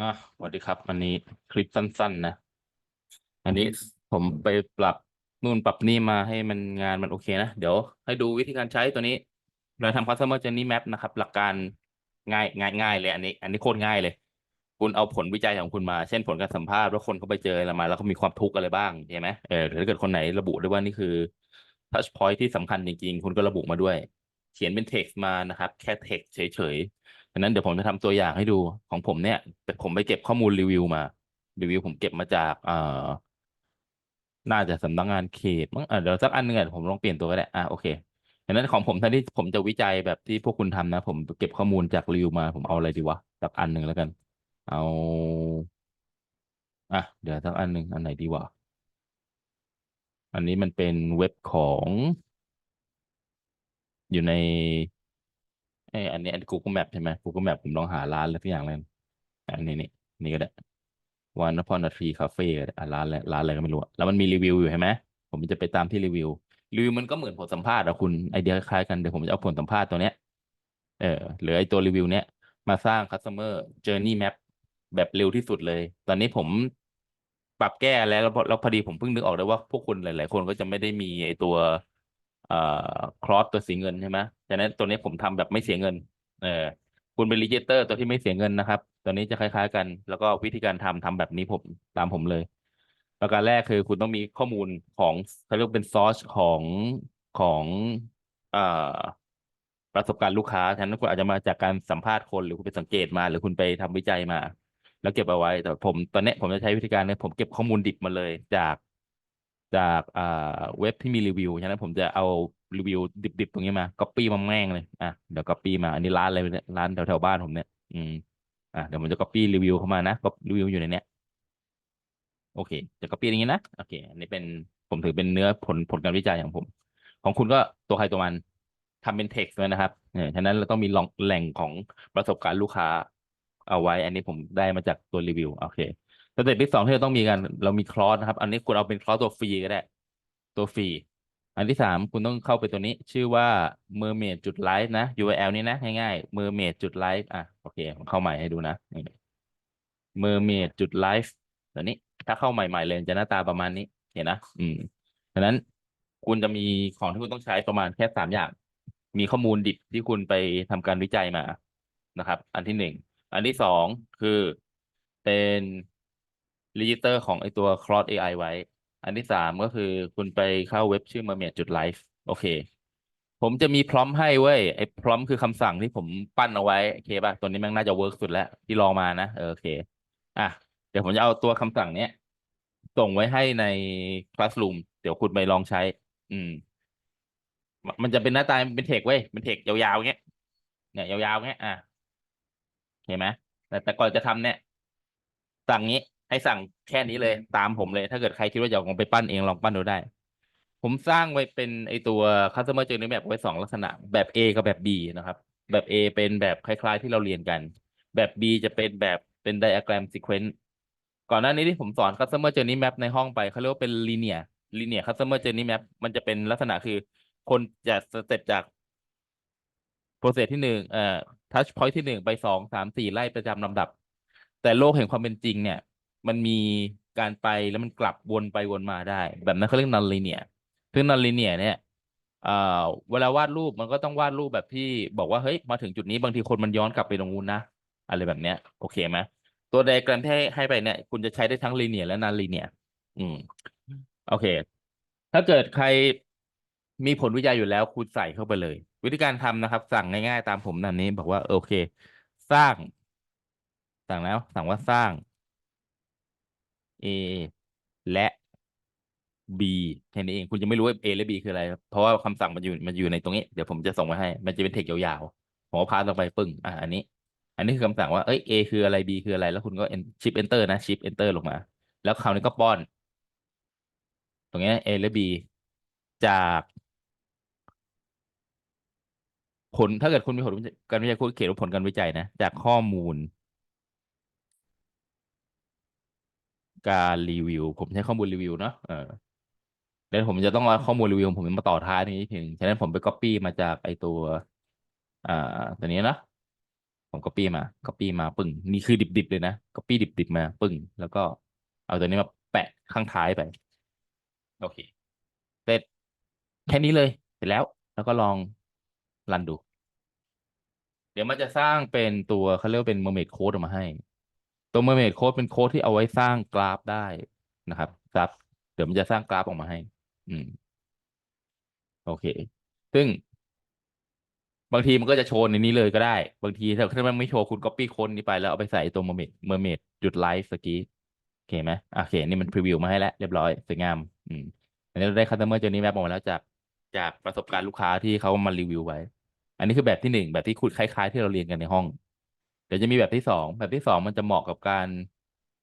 อะสวัสดีครับ วันนี้คลิปสั้น ๆ นะ อันนี้ผมไปปรับนู่นปรับนี่มาให้มันงานมันโอเคนะ เดี๋ยวให้ดูวิธีการใช้ตัวนี้เราทำ customer journey map นะครับ หลักการง่ายง่ายง่ายเลย อันนี้ อันนี้โคตรง่ายเลย คุณเอาผลวิจัยของคุณมา เช่นผลการสัมภาษณ์ว่าคนเขาไปเจออะไรมา แล้วเขามีความทุกข์อะไรบ้างใช่ไหมเออหรือถ้าเกิดคนไหนระบุได้ว่านี่คือ touch point ที่สำคัญจริงๆ คุณก็ระบุมาด้วย เขียนเป็น text มานะครับ แค่ text เฉยๆ ดังนั้นเดี๋ยวผมจะทำตัวอย่างให้ดูของผมเนี่ยผมไปเก็บข้อมูลรีวิวมา รีวิวผมเก็บมาจากเอ่อน่าจะสำนักงานเขตมั้งเดี๋ยวสักอันหนึงอะผมลองเปลี่ยนตัวก็ได้อะโอเคดังนั้นของผมแทนที่ผมจะวิจัยแบบที่พวกคุณทำนะ ผมเก็บข้อมูลจากรีวิวมา ผมเอาอะไรดีวะสักอันหนึ่งแล้วกัน เอาอะเดี๋ยวสักอันหนึ่งอันไหนดีวะอันนี้มันเป็นเว็บของ อยู่ใน ไอยอันนี้อัน Google Map ใช่ไหม Google Map ผมลองหาร้านอะไรสักอย่างเลยอันนี้นี่นี่ก็ได้วันนพรทรีคาเฟ่อะร้านอะไรร้านอะไรก็ไม่รู้แล้วมันมีรีวิวอยู่ใช่ไหมผมจะไปตามที่รีวิวรีวิวมันก็เหมือนผลสัมภาษณ์อะคุณไอเดียคล้ายกันเดี๋ยวผมจะเอาผลสัมภาษณ์ตัวเนี้ยเออหรือไอตัวรีวิวเนี้ยมาสร้าง customer journey map แบบเร็วที่สุดเลย ตอนนี้ผมปรับแก้แล้วแล้วพอแล้วพอดีผมเพิ่งนึกออกได้ว่าพวกคุณหลาย ๆ คนก็จะไม่ได้มีไอตัว เอ่อคลอสตัวสีเงินใช่ไหมฉะนั้นตัวนี้ผมทำแบบไม่เสียเงิน เออคุณเป็นรีเจเตอร์ตัวที่ไม่เสียเงินนะครับ ตัวนี้จะคล้าย ๆ กัน แล้วก็วิธีการทำทำแบบนี้ผมตามผมเลย ประการแรกคือคุณต้องมีข้อมูลของเขาเรียกเป็นซอสของของเอ่อประสบการณ์ลูกค้าฉะนั้นคุณอาจจะมาจากการสัมภาษณ์คนหรือคุณไปสังเกตมา หรือคุณไปทำวิจัยมา แล้วเก็บเอาไว้ แต่ผมตอนนี้ผมจะใช้วิธีการเนี่ยผมเก็บข้อมูลดิบมาเลย จาก จากอ่าเว็บที่มีรีวิว ฉะนั้นผมจะเอารีวิวดิบ ๆ ตรงนี้มาก๊อปปี้มาแม่งเลย อะ เดี๋ยวก๊อปปี้มา อันนี้ร้านอะไรเนี่ยร้านแถวๆบ้านผมเนี่ย อืม อะ เดี๋ยวผมจะก๊อปปี้รีวิวเข้ามานะก็รีวิวอยู่ในเนี้ย โอเค จะก๊อปปี้อย่างนี้นะ โอเค อันนี้เป็น ผมถือเป็นเนื้อผลผลการวิจัยของผม ของคุณก็ตัวใครตัวมันทำเป็น text เลยนะครับเนี่ยฉะนั้นเราต้องมีลองแหล่งของประสบการณ์ลูกค้าเอาไว้ อันนี้ผมได้มาจากตัวรีวิว โอเค สเต็ปที่สองที่เราต้องมีกัน เรามีคลอสนะครับ อันนี้คุณเอาเป็นคลอสตัวฟรีก็ได้ ตัวฟรี อันที่สามคุณต้องเข้าไปตัวนี้ ชื่อว่า mermaid จุด live นะ URL นี้นะง่ายๆ mermaid จุด live อะโอเคผมเข้าใหม่ให้ดูนะนี่ mermaid จุด live ตัวนี้ ถ้าเข้าใหม่ๆเลยจะหน้าตาประมาณนี้ เห็นนะ อืมฉะนั้นคุณจะมีของที่คุณต้องใช้ประมาณแค่สามอย่าง มีข้อมูลดิบที่คุณไปทำการวิจัยมานะครับ อันที่หนึ่ง อันที่สองคือเป็น รีจิสเตอร์ของไอตัว Claude AI ไว้ อันที่สามก็คือคุณไปเข้าเว็บชื่อ mermaid จุด live โอเค ผมจะมีพร้อมให้เว้ย ไอพร้อมคือคำสั่งที่ผมปั้นเอาไว้โอเคป่ะ ตัวนี้แม่งน่าจะเวิร์กสุดแล้ว ที่ลองมานะเออโอเค อะ เดี๋ยวผมจะเอาตัวคำสั่งเนี้ย ส่งไว้ให้ใน Classroom เดี๋ยวคุณไปลองใช้ อืมมันมันจะเป็นหน้าตาเป็นเทคเว้ยเป็นเทคยาวๆเงี้ยเนี่ยยาวๆเงี้ยอะเห็นไหมแต่แต่ก่อนจะทำเนี่ยสั่งนี้ ให้สั่งแค่นี้เลยตามผมเลย ถ้าเกิดใครคิดว่าอยากลองไปปั้นเองลองปั้นดูได้ ผมสร้างไว้เป็นไอตัว customer journey map ไว้สองลักษณะแบบ A กับแบบ B นะครับ แบบ A เป็นแบบคล้าย ๆ ที่เราเรียนกัน แบบ B จะเป็นแบบเป็น diagram sequence ก่อนหน้านี้ที่ผมสอน customer journey map ในห้องไปเขาเรียกว่าเป็น linear linear customer journey map มันจะเป็นลักษณะคือคนจะสเต็ปจาก process ที่หนึ่งเอ่อ touch point ที่หนึ่งไปสองสามสี่ไล่ประจำลำดับ แต่โลกแห่งความเป็นจริงเนี่ย มันมีการไปแล้วมันกลับวนไปวนมาได้ แบบนั้นเขาเรียก non linear ซึ่ง non linear เนี่ยเอ่อเวลาวาดรูปมันก็ต้องวาดรูปแบบที่บอกว่าเฮ้ยมาถึงจุดนี้บางทีคนมันย้อนกลับไปตรงนู้นนะอะไรแบบเนี้ย โอเคไหมตัวไดแกรมที่ให้ให้ไปเนี่ยคุณจะใช้ได้ทั้ง linear และ non linear อืม โอเค ถ้าเกิดใครมีผลวิจัยอยู่แล้วคุณใส่เข้าไปเลย วิธีการทำนะครับ สั่งง่ายๆตามผมนันนี้ บอกว่าโอเค สร้าง สั่งแล้ว สั่งว่าสร้าง A และ B แค่นี้เอง คุณจะไม่รู้ว่า A และ B คืออะไร เพราะว่าคำสั่งมันอยู่มันอยู่ในตรงนี้ เดี๋ยวผมจะส่งมาให้ มันจะเป็นเทคยาวๆผมก็พาสลงไปปึ้ง อะอันนี้ อันนี้คือคำสั่งว่า เอ้ย A คืออะไร B คืออะไร แล้วคุณก็ชิป enter นะชิป enter ลงมา แล้วคราวนี้ก็ป้อน ตรงนี้ A และ B จากผลถ้าเกิดคุณมีผลการวิจัยคุณเขียนว่าผลการวิจัยนะ จากข้อมูล การรีวิว ผมใช้ข้อมูลรีวิวเนาะเออแล้วผมจะต้องเอาข้อมูลรีวิวของผมมาต่อท้ายตรงนี้ถึงฉะนั้นผมไปก๊อปปี้มาจากไอตัว อ่า ตัวนี้นะผม copy มา copy มาปึ้งนี่คือดิบๆเลยนะ copy ดิบๆมาปึ้งแล้วก็เอาตัวนี้มาแปะข้างท้ายไป โอเคเสร็จแค่นี้เลยเสร็จแล้ว แล้วก็ลองรันดู เดี๋ยวมันจะสร้างเป็นตัวเขาเรียกว่าเป็น mermaid code ออกมาให้ ตัว mermaid code เป็นโค้ดที่เอาไว้สร้างกราฟได้นะครับกราฟเดี๋ยวมันจะสร้างกราฟออกมาให้ อืม โอเค ซึ่ง บางทีมันก็จะโชว์ในนี้เลยก็ได้ บางทีถ้าถ้ามันไม่โชว์คุณ copy โค้ดนี้ไปแล้วเอาไปใส่ตัว mermaid mermaid จุดไลฟ์สกี้โอเคไหมโอเค นี่มันพรีวิวมาให้แล้วเรียบร้อยสวยงาม อืมอันนี้เราได้ customer journey map ออกมาแล้วจากจากประสบการณ์ลูกค้าที่เขามารีวิวไว้ อันนี้คือแบบที่หนึ่งแบบที่คุณคล้าย ๆ ที่เราเรียนกันในห้อง เดี๋ยวจะมีแบบที่สองแบบที่สองมันจะเหมาะกับการ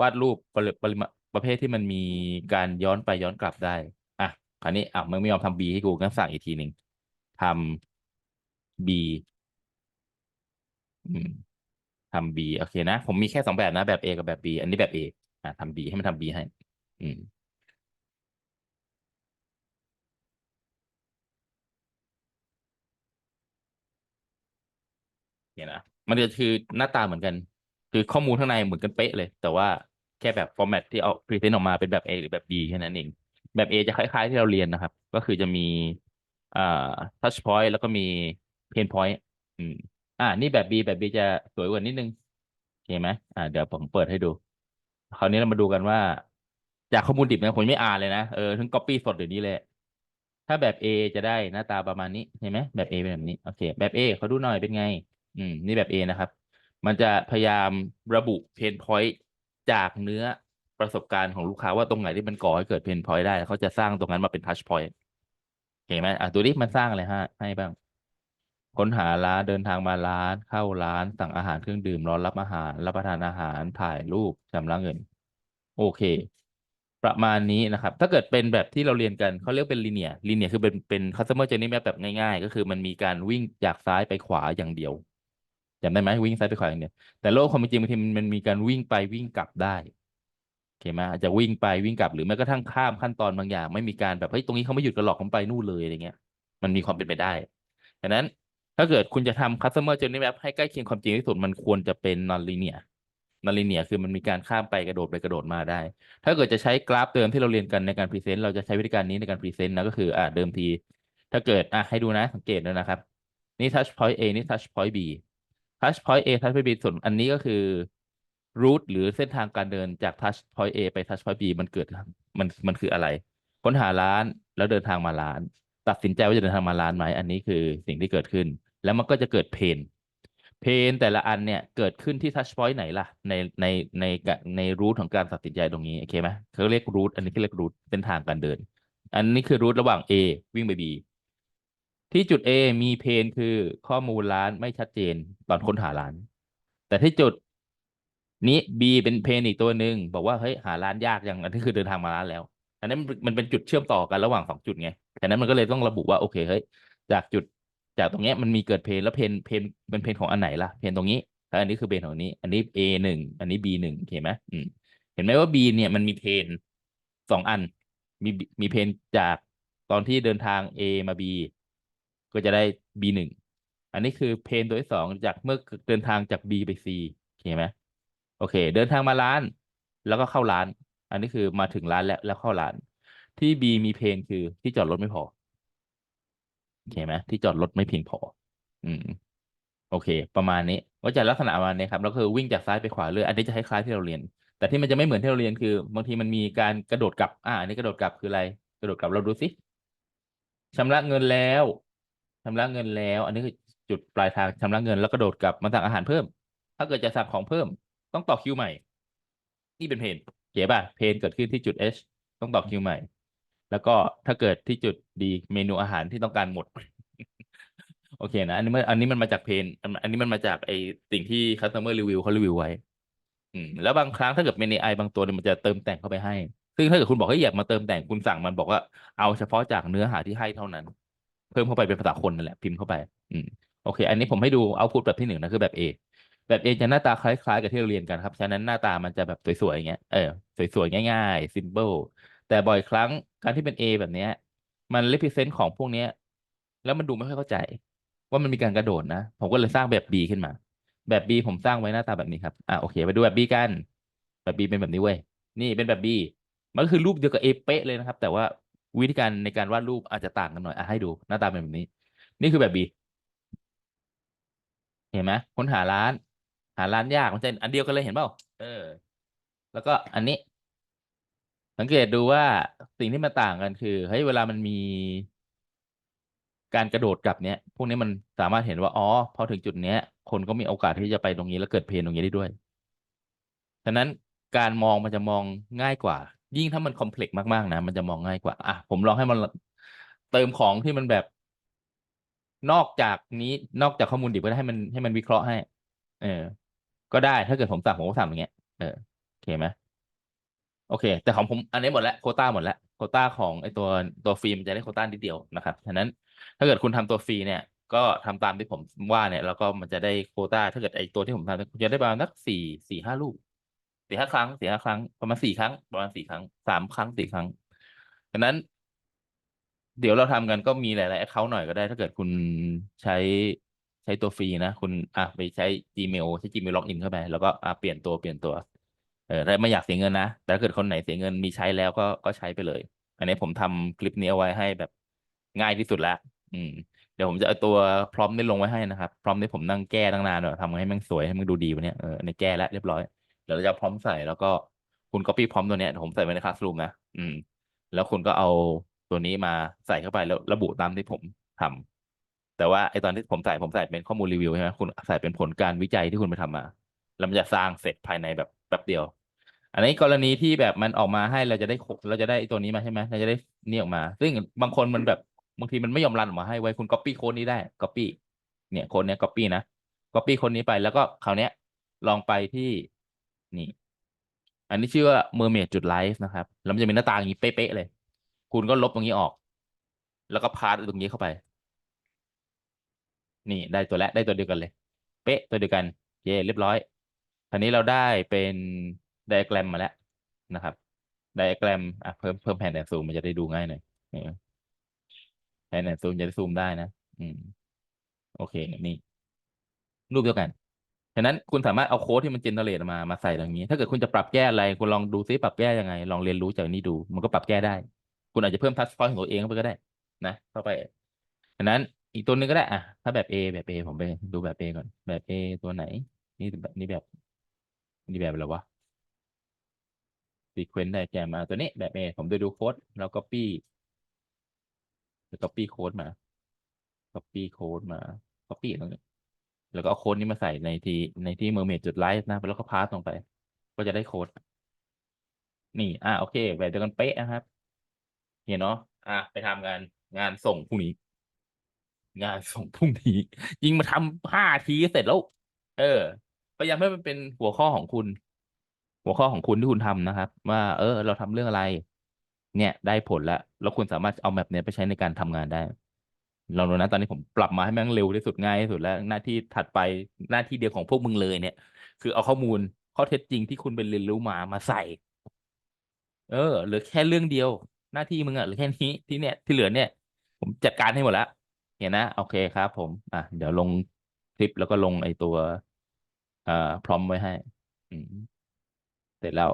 วาดรูปปริปริมาประเภทที่มันมีการย้อนไปย้อนกลับได้ อะ คราวนี้อะมึงไม่ยอมทำ B ให้กูงั้นสั่งอีกทีหนึ่งทำ B อืมทำ B โอเคนะ ผมมีแค่สองแบบนะ แบบ A กับแบบ B อันนี้แบบ A อะทำ B ให้มันทำ B ให้ อืมเนี่ยนะ มันจะคือหน้าตาเหมือนกัน คือข้อมูลข้างในเหมือนกันเป๊ะเลย แต่ว่าแค่แบบฟอร์แมตที่เอาพรีเซนต์ออกมาเป็นแบบ A หรือแบบ B แค่นั้นเอง แบบ A จะคล้ายๆที่เราเรียนนะครับ ก็คือจะมีอ่า touch point แล้วก็มี pain point อืมอ่า นี่แบบ B แบบ B จะสวยกว่านิดนึงโอเคไหมอ่า เดี๋ยวผมเปิดให้ดู คราวนี้เรามาดูกันว่า จากข้อมูลดิบนะผมไม่อ่านเลยนะ เออทั้ง copy สดเดี๋ยวนี้เลย ถ้าแบบ A จะได้หน้าตาประมาณนี้ เห็นไหมแบบ A เป็นแบบนี้ โอเค แบบ A เขาดูหน่อยเป็นไง อืม นี่แบบ A นะครับ มันจะพยายามระบุเพนพอยต์จากเนื้อประสบการณ์ของลูกค้าว่าตรงไหนที่มันก่อให้เกิดเพนพอยต์ได้เขาจะสร้างตรงนั้นมาเป็นทัชพอยต์เห็นไหมอะดูดิมันสร้างอะไรฮะให้บ้าง ค้นหาร้านเดินทางมาร้าน เข้าร้านสั่งอาหารเครื่องดื่มรอรับอาหาร รับประทานอาหารถ่ายรูปชำระเงิน โอเค ประมาณนี้นะครับ ถ้าเกิดเป็นแบบที่เราเรียนกันเขาเรียกเป็นลีเนียลีเนียคือเป็นเป็น customer journey map แบบง่ายๆ ก็คือมันมีการวิ่งจากซ้ายไปขวาอย่างเดียว จำได้ไหมวิ่งซ้ายไปขวาอย่างเดียวแต่โลกความเป็นจริงบางทีมันมีการวิ่งไปวิ่งกลับได้โอเคไหมอาจจะวิ่งไปวิ่งกลับ หรือแม้กระทั่งข้ามขั้นตอนบางอย่าง ไม่มีการแบบเฮ้ยตรงนี้เขาไม่หยุดกันหรอกผมไปนู่นเลยอะไรเงี้ย มันมีความเป็นไปได้ดังนั้นถ้าเกิดคุณจะทำ customer journey map ให้ใกล้เคียงความจริงที่สุดมันควรจะเป็น non linear non linear คือมันมีการข้ามไปกระโดดไปกระโดดมาได้ ถ้าเกิดจะใช้กราฟเดิมที่เราเรียนกันในการพรีเซนต์เราจะใช้วิธีการนี้ในการพรีเซนต์นะก็คืออ่าเดิมที ถ้าเกิดอะให้ดูนะสังเกตด้วยนะครับนี่ touch point A นี่ touch point B touch point A touch point B ส่วนอันนี้ก็คือ route หรือเส้นทางการเดินจาก touch point A ไป touch point B มันเกิดมันมันคืออะไร ค้นหาร้านแล้วเดินทางมาร้าน ตัดสินใจว่าจะเดินทางมาร้านไหมอันนี้คือสิ่งที่เกิดขึ้น แล้วมันก็จะเกิดเพนเพนแต่ละอันเนี่ยเกิดขึ้นที่ touch point ไหนล่ะ ในในในในรูทของการตัดสินใจตรงนี้โอเคไหมเขาเรียกรูทอันนี้เขาเรียกรูทเส้นทางการเดิน อันนี้คือรูทระหว่าง A วิ่งไป B ที่จุด A มีเพนคือข้อมูลร้านไม่ชัดเจนตอนค้นหาร้าน แต่ที่จุดนี้ B เป็นเพนอีกตัวหนึ่งบอกว่าเฮ้ยหาร้านยากอย่างอันนี้คือเดินทางมาร้านแล้ว อันนั้นมันเป็นจุดเชื่อมต่อกันระหว่างสองจุดไงฉะนั้นมันก็เลยต้องระบุว่าโอเคเฮ้ยจากจุดจากตรงเนี้ยมันมีเกิดเพนแล้วเพนเพนเป็นเพนของอันไหนล่ะเพนตรงนี้แล้วอันนี้คือเพนของนี้ อันนี้ A หนึ่งอันนี้ B หนึ่งเห็นไหมอืมเห็นไหมว่า B เนี่ยมันมีเพนสองอัน มีมีเพนจากตอนที่เดินทาง A มา B ก็จะได้ B หนึ่งอันนี้คือเพนตัวที่สองจากเมื่อเดินทางจาก B ไป C เห็นไหมโอเค เดินทางมาร้าน แล้วก็เข้าร้าน อันนี้คือมาถึงร้านแล้วแล้วเข้าร้าน ที่ B มีเพนคือที่จอดรถไม่พอโอเคไหมที่จอดรถไม่เพียงพอ อืมโอเค ประมาณนี้ก็จะลักษณะประมาณนี้ครับแล้วคือวิ่งจากซ้ายไปขวาเลยอันนี้จะคล้ายๆที่เราเรียน แต่ที่มันจะไม่เหมือนที่เราเรียนคือบางทีมันมีการกระโดดกลับ อ่าอันนี้กระโดดกลับคืออะไร กระโดดกลับเราดูสิชำระเงินแล้ว ชำระเงินแล้ว อันนี้คือจุดปลายทางชำระเงินแล้วกระโดดกลับมาสั่งอาหารเพิ่ม ถ้าเกิดจะสั่งของเพิ่ม ต้องต่อคิวใหม่ นี่เป็นเพนเก๋ป่ะเพนเกิดขึ้นที่จุด H ต้องต่อคิวใหม่ แล้วก็ถ้าเกิดที่จุด D เมนูอาหารที่ต้องการหมด โอเคนะ อันนี้มันอันนี้มันมาจากเพนอันนี้มันมาจากไอสิ่งที่ customer review เขารีวิวไว้อแล้วบางครั้งถ้าเกิดเป็น AI บางตัวเนี่ยมันจะเติมแต่งเข้าไปให้ ซึ่งถ้าเกิดคุณบอกให้อยากมาเติมแต่งคุณสั่งมันบอกว่าเอาเฉพาะจากเนื้อหาที่ให้เท่านั้น เพิ่มเข้าไปเป็นภาษาคนนั่นแหละพิมพ์เข้าไป อืมโอเค อันนี้ผมให้ดูเอาพุตแบบที่หนึ่งนะคือแบบ A แบบ A จะหน้าตาคล้ายๆกับที่เราเรียนกันครับ ฉะนั้นหน้าตามันจะแบบสวยๆอย่างเงี้ยเออสวยๆง่ายๆ simple แต่บ่อยครั้งการที่เป็น A แบบเนี้ย มัน represent ของพวกเนี้ย แล้วมันดูไม่ค่อยเข้าใจ ว่ามันมีการกระโดดนะ ผมก็เลยสร้างแบบ B ขึ้นมา แบบ B ผมสร้างไว้หน้าตาแบบนี้ครับอะโอเค ไปดูแบบ B กัน แบบ B เป็นแบบนี้เว้ยนี่เป็นแบบ B มันก็คือรูปเดียวกับ A เป๊ะเลยนะครับ แต่ว่า วิธีการในการวาดรูปอาจจะต่างกันหน่อยอะให้ดูหน้าตาเป็นแบบนี้ นี่คือแบบ B เห็นไหมค้นหาร้าน หาร้านยากมันจะอันเดียวกันเลยเห็นเปล่าเออ แล้วก็อันนี้ สังเกตดูว่าสิ่งที่มันต่างกันคือเฮ้ยเวลามันมีการกระโดดกลับเนี้ย พวกนี้มันสามารถเห็นว่า อ๋อ พอถึงจุดเนี้ย คนก็มีโอกาสที่จะไปตรงนี้แล้วเกิดเพนตรงนี้ได้ด้วย ฉะนั้นการมองมันจะมองง่ายกว่า ยิ่งถ้ามันคอมเพล็กซ์มากๆนะมันจะมองง่ายกว่า อะผมลองให้มันเติมของที่มันแบบ นอกจากนี้นอกจากข้อมูลดิบก็ได้ให้มันให้มันวิเคราะห์ให้ เออ ก็ได้ถ้าเกิดผมสั่งผมก็สั่งอย่างเงี้ยเออโอเคไหมโอเค แต่ของผมอันนี้หมดแล้วโคต้าหมดแล้วโคต้าของไอตัวตัวฟรีมันจะได้โคต้านิดเดียวนะครับฉะนั้นถ้าเกิดคุณทำตัวฟรีเนี่ย ก็ทำตามที่ผมว่าเนี่ย แล้วก็มันจะได้โคต้าถ้าเกิดไอตัวที่ผมทำคุณจะได้ประมาณนักสี่สี่ห้าลูก สี่ห้าครั้งสี่ห้าครั้งประมาณสี่ครั้งประมาณสี่ครั้งสามครั้งสี่ครั้งฉะนั้น เดี๋ยวเราทำกันก็มีหลายๆ account หน่อยก็ได้ ถ้าเกิดคุณใช้ใช้ตัวฟรีนะคุณอะไปใช้ Gmail ใช้ Gmail ล็อกอินเข้าไปแล้วก็อะเปลี่ยนตัวเปลี่ยนตัวเออถ้าไม่อยากเสียเงินนะแต่ถ้าเกิดคนไหนเสียเงินมีใช้แล้วก็ก็ใช้ไปเลย อันนี้ผมทำคลิปนี้เอาไว้ให้แบบง่ายที่สุดละอืมเดี๋ยวผมจะเอาตัวพร้อมนี่ลงไว้ให้นะครับพร้อมนี่ผมนั่งแก้ตั้งนานเลยทำให้มันสวยให้มันดูดีวันนี้เออในแก้แล้วเรียบร้อย เดี๋ยวเราจะพร้อมใส่แล้วก็คุณ copy พร้อมตัวเนี้ยผมใส่ไว้ในคลาสรูมนะ อืม แล้วคุณก็เอาตัวนี้มาใส่เข้าไปแล้วระบุตามที่ผมทำแต่ว่าไอตอนที่ผมใส่ผมใส่เป็นข้อมูลรีวิวใช่ไหมคุณใส่เป็นผลการวิจัยที่คุณไปทำมา แล้วมันจะสร้างเสร็จภายในแบบแป๊บเดียว อันนี้กรณีที่แบบมันออกมาให้เราจะได้เราจะได้ตัวนี้มาใช่ไหมเราจะได้นี่ออกมา ซึ่งบางคนมันแบบบางทีมันไม่ยอมรันออกมาให้ไว้คุณ copy โค้ดนี้ได้ copy เนี่ยโค้ดเนี้ย copy นะ copy โค้ดนี้ไปแล้วก็คราวเนี้ยลองไปที่ นี่ อันนี้ชื่อว่า mermaid จุด live นะครับ แล้วมันจะมีหน้าตาอย่างนี้เป๊ะๆเลย คุณก็ลบตรงนี้ออก แล้วก็พาสตตรงนี้เข้าไป นี่ได้ตัวแล้วได้ตัวเดียวกันเลย เป๊ะตัวเดียวกัน เย่เรียบร้อยทีนี้เราได้เป็นไดอะแกรมมาแล้วนะครับไดอะแกรมอะเพิ่มเพิ่มแผ่นแอนซูมมันจะได้ดูง่ายหน่อยแผ่นแอนซูมจะได้ซูมได้นะ อืม โอเค นี่ รูปเดียวกัน ฉะนั้นคุณสามารถเอาโค้ดที่มันเจนเนเรตมามาใส่ตรงนี้ ถ้าเกิดคุณจะปรับแก้อะไร คุณลองดูซิปรับแก้ยังไง ลองเรียนรู้จากนี้ดู มันก็ปรับแก้ได้ คุณอาจจะเพิ่มทัชพอยต์ของตัวเองเข้าไปก็ได้ นะ เข้าไปฉะนั้นอีกตัวหนึงก็ได้อะถ้าแบบ A แบบ A ผมไปดูแบบ A ก่อน แบบ A ตัวไหน นี่แบบนี่แบบนี่แบบอะไรวะ sequence diagram มาตัวนี้แบบ A ผมจะดูโค้ดแล้ว copy แล้ว copy โค้ดมา copy โค้ดมา copy ตรงนี้ แล้วก็เอาโค้ดนี้มาใส่ในที่ในที่ mermaid จุดไลฟ์นะแล้วก็พาสลงไป ก็จะได้โค้ด นี่ อะโอเคแบบเดียวกันเป๊ะนะครับ เห็นเนาะอะไปทำงานงานส่งพรุ่งนี้ งานส่งพรุ่งนี้ ยิงมาทำห้าทีเสร็จแล้ว เออพยายามให้มันเป็นหัวข้อของคุณ หัวข้อของคุณที่คุณทำนะครับ ว่า เออ เราทำเรื่องอะไร เนี่ย ได้ผลแล้วแล้วคุณสามารถเอาแบบเนี้ยไปใช้ในการทำงานได้ ลองดูนะตอนนี้ผมปรับมาให้แม่งเร็วที่สุดง่ายที่สุดแล้วหน้าที่ถัดไปหน้าที่เดียวของพวกมึงเลยเนี่ย คือเอาข้อมูลข้อเท็จจริงที่คุณไปเรียนรู้มามาใส่ เออเหลือแค่เรื่องเดียว หน้าที่มึงอะเหลือแค่นี้ที่เนี่ยที่เหลือเนี่ย ผมจัดการให้หมดแล้วเห็นนะโอเคครับ ผมอะเดี๋ยวลงคลิปแล้วก็ลงไอตัวอ่อพร้อมไว้ให้ อืมเสร็จแล้ว